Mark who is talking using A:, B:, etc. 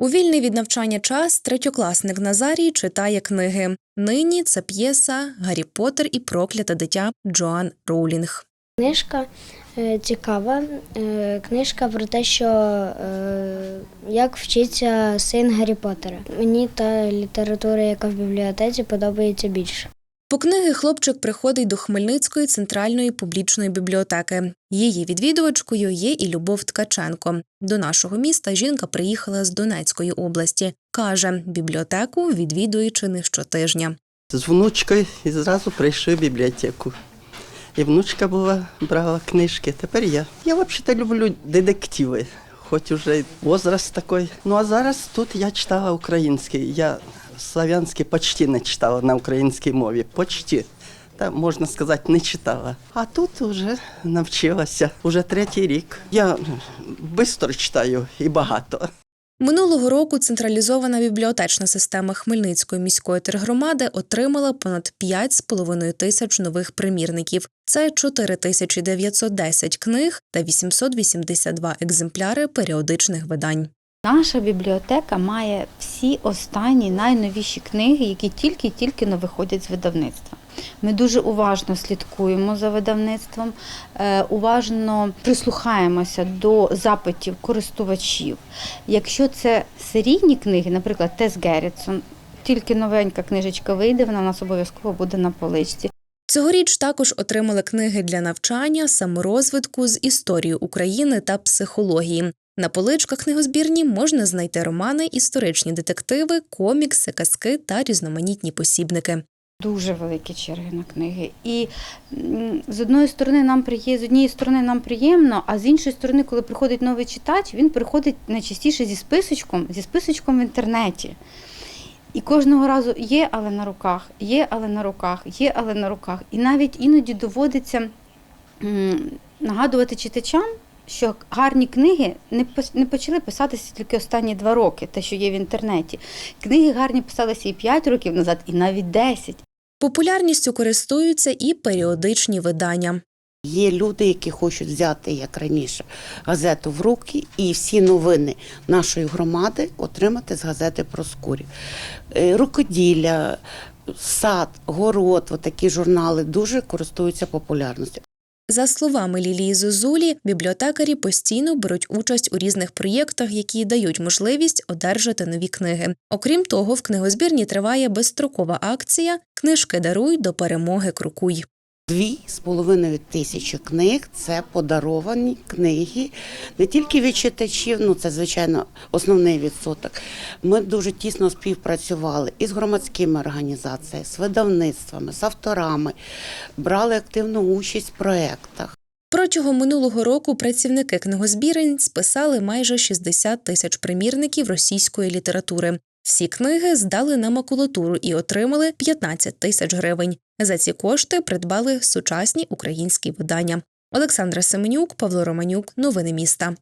A: У вільний від навчання час третьокласник Назарій читає книги. Нині це п'єса Гаррі Поттер і прокляте дитя Джоан Роулінг.
B: Книжка е, цікава. Е, Книжка про те, що е, як вчиться син Гаррі Поттера. Мені та література, яка в бібліотеці, подобається більше.
A: По книги хлопчик приходить до Хмельницької центральної публічної бібліотеки. Її відвідувачкою є і Любов Ткаченко. До нашого міста жінка приїхала з Донецької області. Каже, бібліотеку відвідує чи не щотижня.
C: З внучкою і зразу прийшли в бібліотеку. І внучка була, брала книжки. Тепер я. Я взагалі люблю детективи, хоч уже возраст такий. Ну а зараз тут я читала український. Я славянський почти не читала на українській мові. Почти. Та можна сказати, не читала. А тут вже навчилася. Уже третій рік. Я швидко читаю і багато.
A: Минулого року централізована бібліотечна система Хмельницької міської тергромади отримала понад 5,5 тисяч нових примірників. Це 4910 книг та 882 екземпляри періодичних видань.
D: Наша бібліотека має всі останні найновіші книги, які тільки-тільки но виходять з видавництва. Ми дуже уважно слідкуємо за видавництвом, е, уважно прислухаємося до запитів користувачів. Якщо це серійні книги, наприклад, Тес Геррітсон, тільки новенька книжечка вийде, вона у нас обов'язково буде на поличці.
A: Цьогоріч також отримали книги для навчання, саморозвитку з історії України та психології. На поличках книгозбірні можна знайти романи, історичні детективи, комікси, казки та різноманітні посібники.
D: Дуже великі черги на книги. І з одної сторони нам приє... з однієї сторони нам приємно, а з іншої сторони, коли приходить новий читач, він приходить найчастіше зі списочком, зі списочком в інтернеті. І кожного разу є, але на руках, є, але на руках, є, але на руках. І навіть іноді доводиться нагадувати читачам, що гарні книги не почали писатися тільки останні два роки, те, що є в інтернеті. Книги гарні писалися і 5 років назад, і навіть 10.
A: Популярністю користуються і періодичні видання.
E: Є люди, які хочуть взяти, як раніше, газету в руки і всі новини нашої громади отримати з газети Проскурі. Е, Рукоділля, сад, город, отакі журнали дуже користуються популярністю.
A: За словами Лілії Зозулі, бібліотекарі постійно беруть участь у різних проєктах, які дають можливість одержати нові книги. Окрім того, в книгозбірні триває безстрокова акція Книжки даруй до перемоги крокуй.
E: Дві з половиною тисячі книг це подаровані книги не тільки від читачів, ну це звичайно основний відсоток. Ми дуже тісно співпрацювали із громадськими організаціями, з видавництвами, з авторами, брали активну участь в проєктах.
A: Протягом минулого року працівники книгозбірень списали майже 60 тисяч примірників російської літератури. Всі книги здали на макулатуру і отримали 15 тисяч гривень. За ці кошти придбали сучасні українські видання. Олександра Семенюк, Павло Романюк. Новини міста.